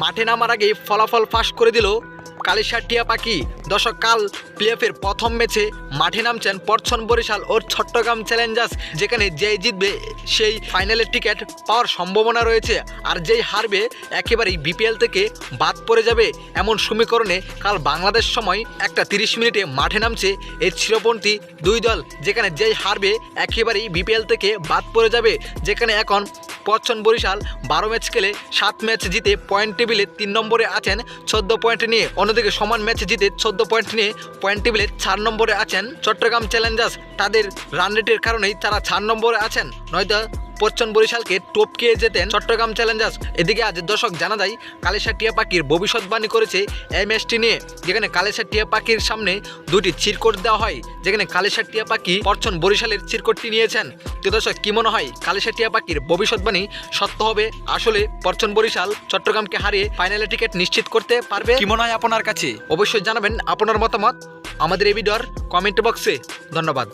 মাঠে নামার আগে ফলাফল ফাঁস করে দিল কালিশার টিয়া পাখি। দর্শক, কাল প্লেঅফের প্রথম ম্যাচে মাঠে নামছেন পরছন বরিশাল ও চট্টগ্রাম চ্যালেঞ্জার্স, যেখানে যেই জিতবে সেই ফাইনালের টিকিট পাওয়ার সম্ভাবনা রয়েছে। আর যেই হারবে, একেবারেই বিপিএল থেকে বাদ পড়ে যাবে এমন সমীকরণে কাল বাংলাদেশ সময় একটা তিরিশ মিনিটে মাঠে নামছে এই চিরপন্থী দুই দল, যেখানে যেই হারবে, একেবারেই বিপিএল থেকে বাদ পড়ে যাবে, যেখানে এখন পচ্ছন বরিশাল বারো ম্যাচ খেলে সাত ম্যাচ জিতে পয়েন্ট টেবিলে তিন নম্বরে আছেন, চোদ্দ পয়েন্ট নিয়ে অন্যদিকে সমান ম্যাচ জিতে চোদ্দ পয়েন্ট নিয়ে পয়েন্ট টেবিলে চার নম্বরে আছেন চট্টগ্রাম চ্যালেঞ্জার্স। তাদের রান রেটের কারণেই তারা চার নম্বরে আছেন। নয়তো পশ্চন বরিশালকে টপকে যেতেন চট্টগ্রাম চ্যালেঞ্জার্স। এদিকে আজ দর্শক জানা যায় কালেশা টিয়া পাখির ভবিষ্যৎবাণী করেছে এই ম্যাচটি নিয়ে। যেখানে কালেশা টিয়া পাখির সামনে দুটি চিরকোট দেওয়া হয় যেখানে কালেশা টিয়া পাখি পশ্চন বরিশালের চিরকোটটি নিয়েছেন। তো দর্শক কি মনে হয় কালেশা টিয়া পাখির ভবিষ্যৎবাণী সত্য হবে? আসলে পশ্চন বরিশাল চট্টগ্রামকে হারিয়ে ফাইনালে টিকিট নিশ্চিত করতে পারবে? কি মনে হয় আপনার কাছে? অবশ্যই জানাবেন আপনার মতামত। আমাদের এই ভিডিওর কমেন্ট বক্সে। ধন্যবাদ।